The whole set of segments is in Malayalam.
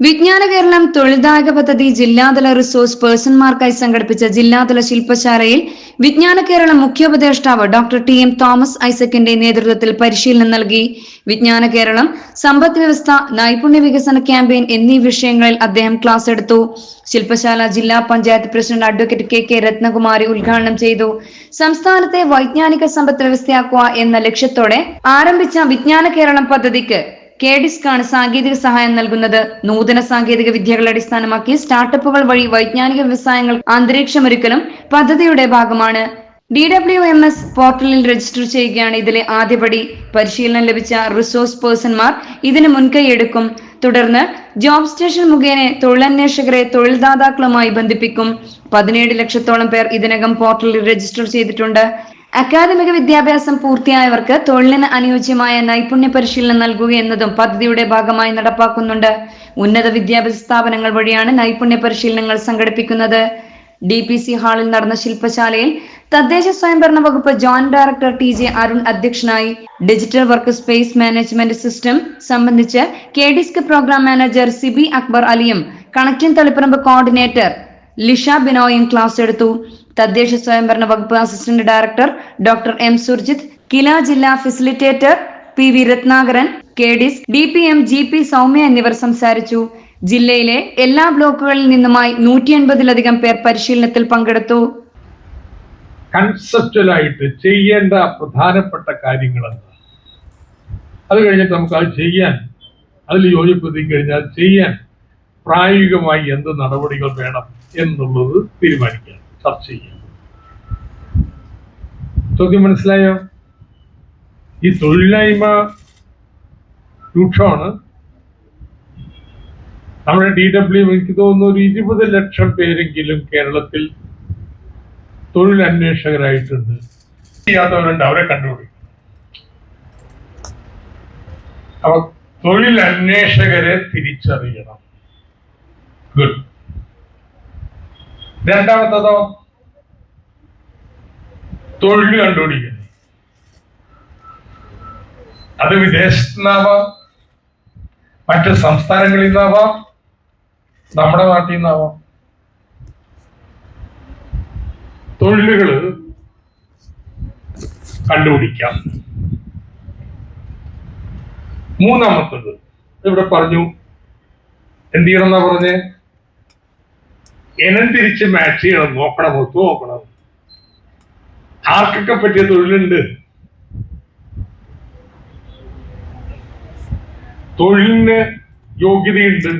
വിജ്ഞാന കേരളം തൊഴിൽദായക പദ്ധതി ജില്ലാതല റിസോഴ്സ് പേഴ്സൺമാർക്കായി സംഘടിപ്പിച്ച ജില്ലാതല ശില്പശാലയിൽ വിജ്ഞാന കേരളം മുഖ്യോപദേഷ്ടാവ് ഡോക്ടർ ടി എം തോമസ് ഐസക്കിന്റെ നേതൃത്വത്തിൽ പരിശീലനം നൽകി. വിജ്ഞാന കേരളം സമ്പദ് വ്യവസ്ഥ നൈപുണ്യ വികസന ക്യാമ്പയിൻ എന്നീ വിഷയങ്ങളിൽ അദ്ദേഹം ക്ലാസ് എടുത്തു. ശില്പശാല ജില്ലാ panchayat president advocate K K Ratnakumari ഉദ്ഘാടനം ചെയ്തു. സംസ്ഥാനത്തെ വൈജ്ഞാനിക സമ്പദ് വ്യവസ്ഥയാക്കുക എന്ന ലക്ഷ്യത്തോടെ ആരംഭിച്ച വിജ്ഞാന കേരളം പദ്ധതിക്ക് കേഡിസ്കാണ് സാങ്കേതിക സഹായം നൽകുന്നത്. നൂതന സാങ്കേതിക വിദ്യകൾ അടിസ്ഥാനമാക്കി സ്റ്റാർട്ടപ്പുകൾ വഴി വൈജ്ഞാനിക വ്യവസായങ്ങൾ അന്തരീക്ഷമൊരുക്കലും പദ്ധതിയുടെ ഭാഗമാണ്. ഡി ഡബ്ല്യു എം എസ് പോർട്ടലിൽ രജിസ്റ്റർ ചെയ്യുകയാണ് ഇതിലെ ആദ്യപടി പരിശീലനം ലഭിച്ച റിസോഴ്സ് പേഴ്സൺമാർ ഇതിന് മുൻകൈയെടുക്കും തുടർന്ന് ജോബ് സ്റ്റേഷൻ മുഖേന തൊഴിലന്വേഷകരെ തൊഴിൽദാതാക്കളുമായി ബന്ധിപ്പിക്കും. പതിനേഴ് ലക്ഷത്തോളം പേർ ഇതിനകം പോർട്ടലിൽ രജിസ്റ്റർ ചെയ്തിട്ടുണ്ട്. അക്കാദമിക വിദ്യാഭ്യാസം പൂർത്തിയായവർക്ക് തൊഴിലിന് അനുയോജ്യമായ നൈപുണ്യ പരിശീലനം നൽകുക എന്നതും പദ്ധതിയുടെ ഭാഗമായി നടപ്പാക്കുന്നുണ്ട്. ഉന്നത വിദ്യാഭ്യാസ സ്ഥാപനങ്ങൾ വഴിയാണ് നൈപുണ്യ പരിശീലനങ്ങൾ സംഘടിപ്പിക്കുന്നത്. ഡി പി സി ഹാളിൽ നടന്ന ശില്പശാലയിൽ തദ്ദേശ സ്വയംഭരണ വകുപ്പ് joint director T J Arun അധ്യക്ഷനായി digital work space management system സംബന്ധിച്ച് K DISC program manager Sibi Akbar അലിയും കണക്റ്റിംഗ് തളിപ്പറമ്പ് കോർഡിനേറ്റർ ലിഷ ബിനോയും ക്ലാസ് എടുത്തു. തദ്ദേശ സ്വയംഭരണ വകുപ്പ് assistant director doctor M Surjith KILA ജില്ലാ facilitator P V Ratnakaran K DISC D P M G P Soumya എന്നിവർ സംസാരിച്ചു. ജില്ലയിലെ എല്ലാ ബ്ലോക്കുകളിൽ നിന്നുമായി നൂറ്റി എൺപതിലധികം പേർ പരിശീലനത്തിൽ പങ്കെടുത്തു. കൺസെപ്റ്റലായിട്ട് ചെയ്യേണ്ട പ്രധാനപ്പെട്ട കാര്യങ്ങൾ അത് കഴിഞ്ഞിട്ട് നമുക്ക് അത് ചെയ്യാൻ അതിൽ യോജിപ്പെത്തി കഴിഞ്ഞാൽ ചെയ്യാൻ പ്രായോഗികമായി എന്ത് നടപടികൾ വേണം എന്നുള്ളത് തീരുമാനിക്കാം. ചർച്ച ചെയ്യാം. ചോദ്യം മനസ്സിലായോ? ഈ തൊഴിലില്ലായ്മ രൂക്ഷമാണ്. നമ്മുടെ ഡി ഡബ്ല്യു എനിക്ക് തോന്നുന്നു ഒരു ഇരുപത് ലക്ഷം പേരെങ്കിലും കേരളത്തിൽ തൊഴിൽ അന്വേഷകരായിട്ടുണ്ട് ചെയ്യാത്തവരുണ്ട് അവരെ കണ്ടുപിടിക്കും അപ്പൊ തൊഴിൽ അന്വേഷകരെ തിരിച്ചറിയണം. ഗുഡ് രണ്ടാമത്തതോ? തൊഴിൽ കണ്ടുപിടിക്കുന്നു അത് വിദേശത്തു നിന്നാവാം മറ്റ് സംസ്ഥാനങ്ങളിൽ നിന്നാവാം നമ്മുടെ നാട്ടിൽ നിന്നാവാം തൊഴിലുകൾ കണ്ടുപിടിക്കാം. മൂന്നാമത്തത് ഇവിടെ പറഞ്ഞു എന്ത് ചെയ്യണം എന്നാ പറഞ്ഞേ? ഇനം തിരിച്ച് മാച്ച് ചെയ്യണം നോക്കണം ഒത്തു നോക്കണം. ആർക്കൊക്കെ പറ്റിയ തൊഴിലുണ്ട്? തൊഴിലിന് യോഗ്യതയുണ്ട്.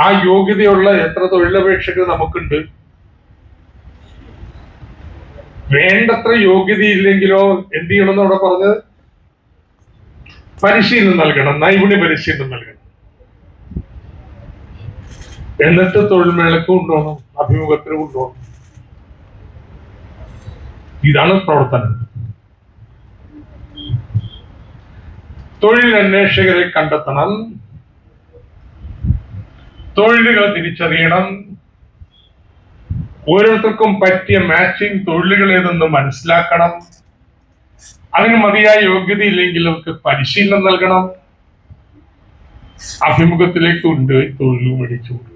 ആ യോഗ്യതയുള്ള എത്ര തൊഴിലപേക്ഷകൾ നമുക്കുണ്ട്? വേണ്ടത്ര യോഗ്യതയില്ലെങ്കിലോ എന്ത് ചെയ്യണമെന്ന് അവിടെ പറഞ്ഞത്? പരിശീലനം നൽകണം നൈപുണ്യ പരിശീലനം നൽകണം. എന്നിട്ട് തൊഴിൽ മേളക്ക് കൊണ്ടുപോകണം അഭിമുഖത്തിന് കൊണ്ടുപോകണം. ഇതാണ് പ്രവർത്തനം. തൊഴിൽ അന്വേഷകരെ കണ്ടെത്തണം. തൊഴിലുകൾ തിരിച്ചറിയണം. ഓരോരുത്തർക്കും പറ്റിയ മാച്ചിങ് തൊഴിലുകൾ ഏതെന്ന് മനസ്സിലാക്കണം. അതിന് മതിയായ യോഗ്യതയില്ലെങ്കിൽ അവർക്ക് പരിശീലനം നൽകണം. അഭിമുഖത്തിലേക്ക് ഉണ്ട് തൊഴിൽ മേടിച്ചു